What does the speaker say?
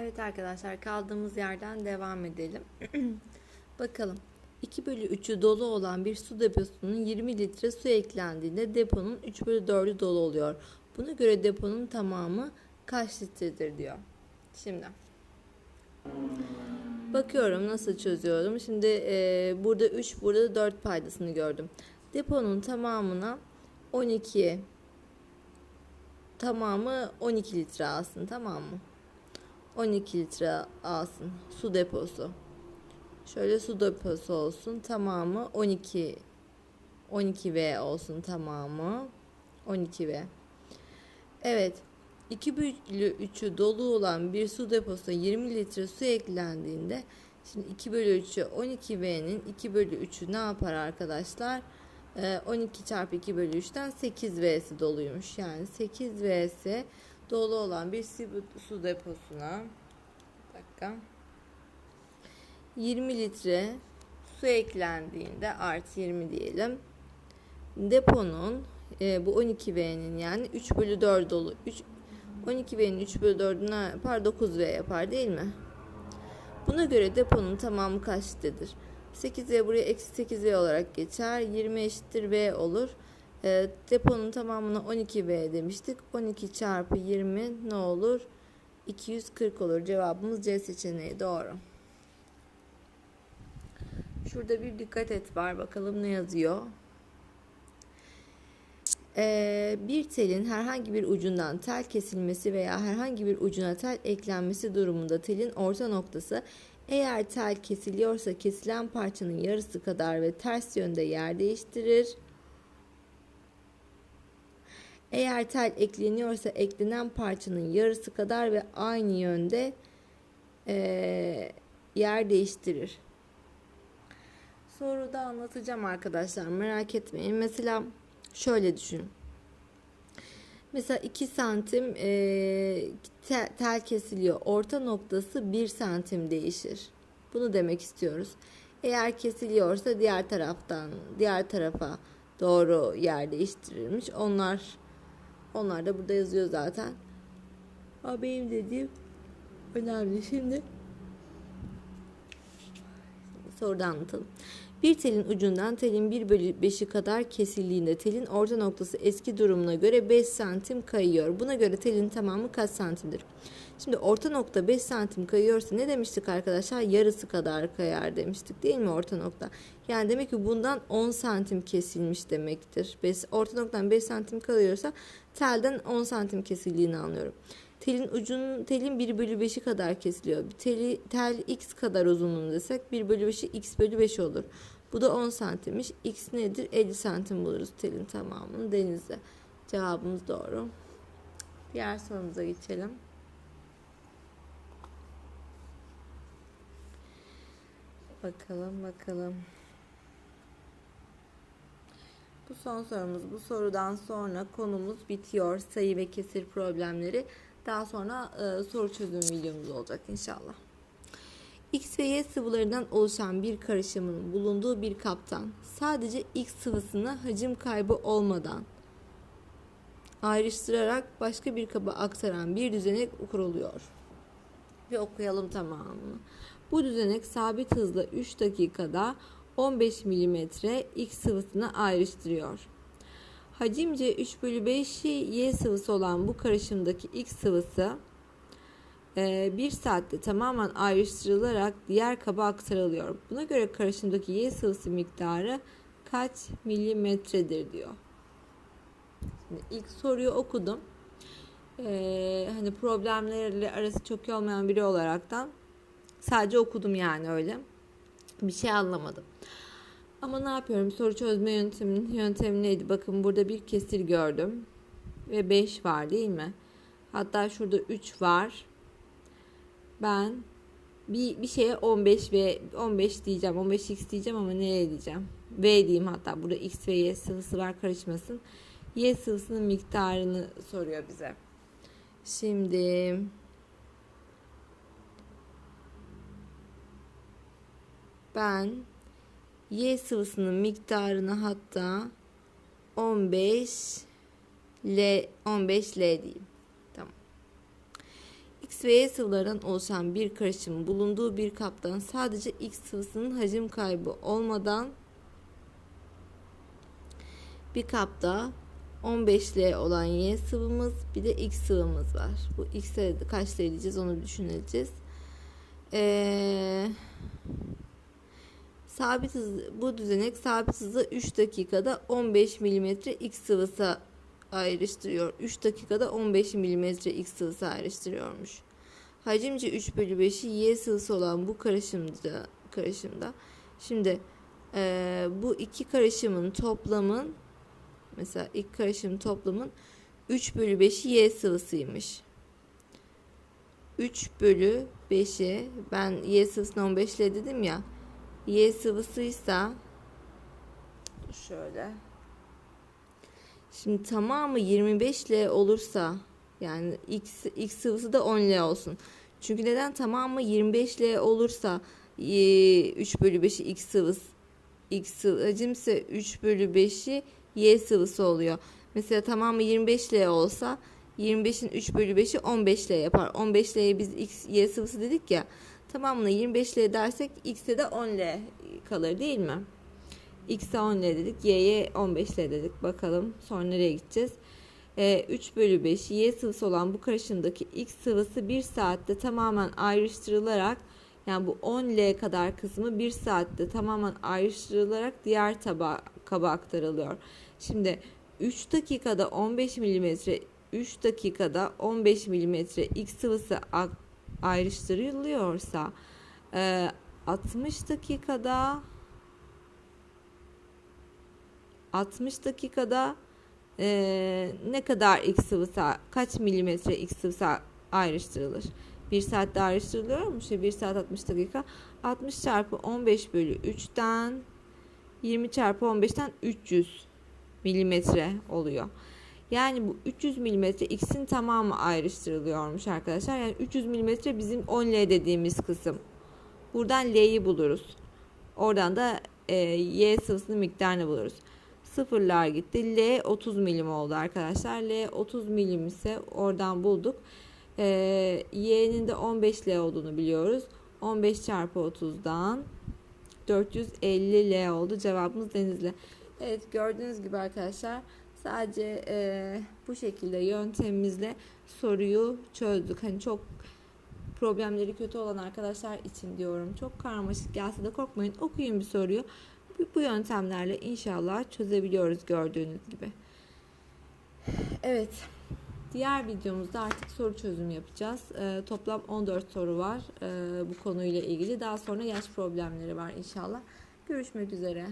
Evet arkadaşlar kaldığımız yerden devam edelim. Bakalım. 2 bölü 3'ü dolu olan bir su deposunun 20 litre su eklendiğinde deponun 3 bölü 4'ü dolu oluyor. Buna göre deponun tamamı kaç litredir diyor. Şimdi bakıyorum nasıl çözüyorum. Şimdi e, burada 3 burada 4 paydasını gördüm. Deponun tamamına 12 tamamı 12 litre alsın tamam mı? 12 litre alsın su deposu. Şöyle su deposu olsun tamamı 12 12V olsun tamamı 12V. Evet 2 bölü 3'ü dolu olan bir su deposuna 20 litre su eklendiğinde şimdi 2 bölü 3'ü 12V'nin 2 bölü 3'ü ne yapar arkadaşlar? Ee, 12 çarpı 2 bölü 3'ten 8V'si doluymuş. Yani 8V'si dolu olan bir su deposuna bir dakika 20 litre su eklendiğinde artı 20 diyelim deponun e, bu 12V'nin yani 3 bölü 4 dolu 3 12V'nin 3 bölü 4'ü ne yapar 9V yapar değil mi? Buna göre deponun tamamı kaç litredir? 8V buraya eksi 8V olarak geçer. 20 eşittir V olur. E, deponun tamamına 12V demiştik. 12 çarpı 20 ne olur? 240 olur. Cevabımız C seçeneği doğru. Şurada bir dikkat et var. Bakalım ne yazıyor. Ee, bir telin herhangi bir ucundan tel kesilmesi veya herhangi bir ucuna tel eklenmesi durumunda telin orta noktası eğer tel kesiliyorsa kesilen parçanın yarısı kadar ve ters yönde yer değiştirir. Eğer tel ekleniyorsa eklenen parçanın yarısı kadar ve aynı yönde e, yer değiştirir. Soruda anlatacağım arkadaşlar merak etmeyin. Mesela şöyle düşün. Mesela 2 santim e, tel, tel kesiliyor. Orta noktası 1 santim değişir. Bunu demek istiyoruz. Eğer kesiliyorsa diğer taraftan diğer tarafa doğru yer değiştirilmiş. Onlar onlar da burada yazıyor zaten. Ama benim dediğim önemli. Şimdi soruda anlatalım. Bir telin ucundan telin 1 bölü 5'i kadar kesildiğinde telin orta noktası eski durumuna göre 5 santim kayıyor. Buna göre telin tamamı kaç santimdir? Şimdi orta nokta 5 santim kayıyorsa ne demiştik arkadaşlar? Yarısı kadar kayar demiştik değil mi orta nokta? Yani demek ki bundan 10 santim kesilmiş demektir. Orta noktadan 5 santim kalıyorsa telden 10 santim kesildiğini anlıyorum. Telin ucunun telin 1 bölü 5'i kadar kesiliyor. Teli, tel x kadar uzunluğunu desek 1 bölü 5'i x bölü 5 olur. Bu da 10 santimmiş. X nedir? 50 santim buluruz telin tamamını denizde. Cevabımız doğru. Diğer sorumuza geçelim. Bakalım bakalım. Bu son sorumuz. Bu sorudan sonra konumuz bitiyor. Sayı ve kesir problemleri. Daha sonra e, soru çözüm videomuz olacak inşallah. X ve Y sıvılarından oluşan bir karışımın bulunduğu bir kaptan sadece X sıvısını hacim kaybı olmadan ayrıştırarak başka bir kaba aktaran bir düzenek kuruluyor. Ve okuyalım tamamını. Bu düzenek sabit hızla 3 dakikada 15 mm X sıvısını ayrıştırıyor. Hacimce 3 bölü 5'i Y sıvısı olan bu karışımdaki X sıvısı 1 e, saatte tamamen ayrıştırılarak diğer kaba aktarılıyor. Buna göre karışımdaki Y sıvısı miktarı kaç milimetredir diyor. Şimdi ilk soruyu okudum. Ee, hani problemlerle arası çok iyi olmayan biri olaraktan sadece okudum yani öyle. Bir şey anlamadım. Ama ne yapıyorum? Soru çözme yöntemin yöntemi neydi? Bakın burada bir kesir gördüm. Ve 5 var değil mi? Hatta şurada 3 var. Ben bir, bir şeye 15 ve 15 diyeceğim. 15x diyeceğim ama nereye diyeceğim? V diyeyim hatta. Burada x ve y sıvısı var karışmasın. Y sıvısının miktarını soruyor bize. Şimdi ben Y sıvısının miktarını hatta 15 L 15 L diyeyim. Tamam. X ve Y sıvılarından oluşan bir karışımın bulunduğu bir kaptan sadece X sıvısının hacim kaybı olmadan bir kapta 15L olan Y sıvımız bir de X sıvımız var. Bu X'e kaç diyeceğiz onu düşüneceğiz. Ee, sabit hız, bu düzenek sabit hızla 3 dakikada 15 mm X sıvısı ayrıştırıyor. 3 dakikada 15 mm X sıvısı ayrıştırıyormuş. Hacimce 3 bölü 5'i Y sıvısı olan bu karışımda, karışımda şimdi e, bu iki karışımın toplamın mesela ilk karışım toplamın 3 bölü 5'i Y sıvısıymış. 3 bölü 5'i ben Y sıvısını 15 ile dedim ya Y sıvısıysa şöyle Şimdi tamamı 25 L olursa yani X, X sıvısı da 10 L olsun. Çünkü neden tamamı 25 L olursa e, 3 bölü 5'i X sıvısı X sıvı hacimse 3 bölü 5'i Y sıvısı oluyor. Mesela tamamı 25 L olsa 25'in 3 bölü 5'i 15 L yapar. 15 L'ye biz X, Y sıvısı dedik ya. Tamamına 25 L dersek X'e de 10 L kalır değil mi? X'e 10 L dedik. Y'ye 15 L dedik. Bakalım sonra nereye gideceğiz? Ee, 3 bölü 5 Y sıvısı olan bu karışımdaki X sıvısı 1 saatte tamamen ayrıştırılarak yani bu 10 L kadar kısmı 1 saatte tamamen ayrıştırılarak diğer taba kaba aktarılıyor. Şimdi 3 dakikada 15 milimetre 3 dakikada 15 milimetre X sıvısı ayrıştırılıyorsa 60 dakikada 60 dakikada e, ne kadar X sıvısı kaç milimetre X sıvısı ayrıştırılır? 1 saatte ayrıştırılıyor mu? Şey 1 saat 60 dakika. 60 çarpı 15 bölü 3'ten 20 çarpı 15'ten 300 milimetre oluyor. Yani bu 300 milimetre X'in tamamı ayrıştırılıyormuş arkadaşlar. Yani 300 milimetre bizim 10L dediğimiz kısım. Buradan L'yi buluruz. Oradan da e, Y sıvısının miktarını buluruz. Sıfırlar gitti. L 30 milim oldu arkadaşlar. L 30 milim ise oradan bulduk. E, Y'nin de 15 L olduğunu biliyoruz. 15 çarpı 30'dan 450 L oldu. Cevabımız Denizli. Evet gördüğünüz gibi arkadaşlar sadece e, bu şekilde yöntemimizle soruyu çözdük. Hani çok problemleri kötü olan arkadaşlar için diyorum. Çok karmaşık gelse de korkmayın. Okuyun bir soruyu. Bu, yöntemlerle inşallah çözebiliyoruz gördüğünüz gibi. Evet. Diğer videomuzda artık soru çözüm yapacağız. Ee, toplam 14 soru var e, bu konuyla ilgili. Daha sonra yaş problemleri var inşallah. Görüşmek üzere.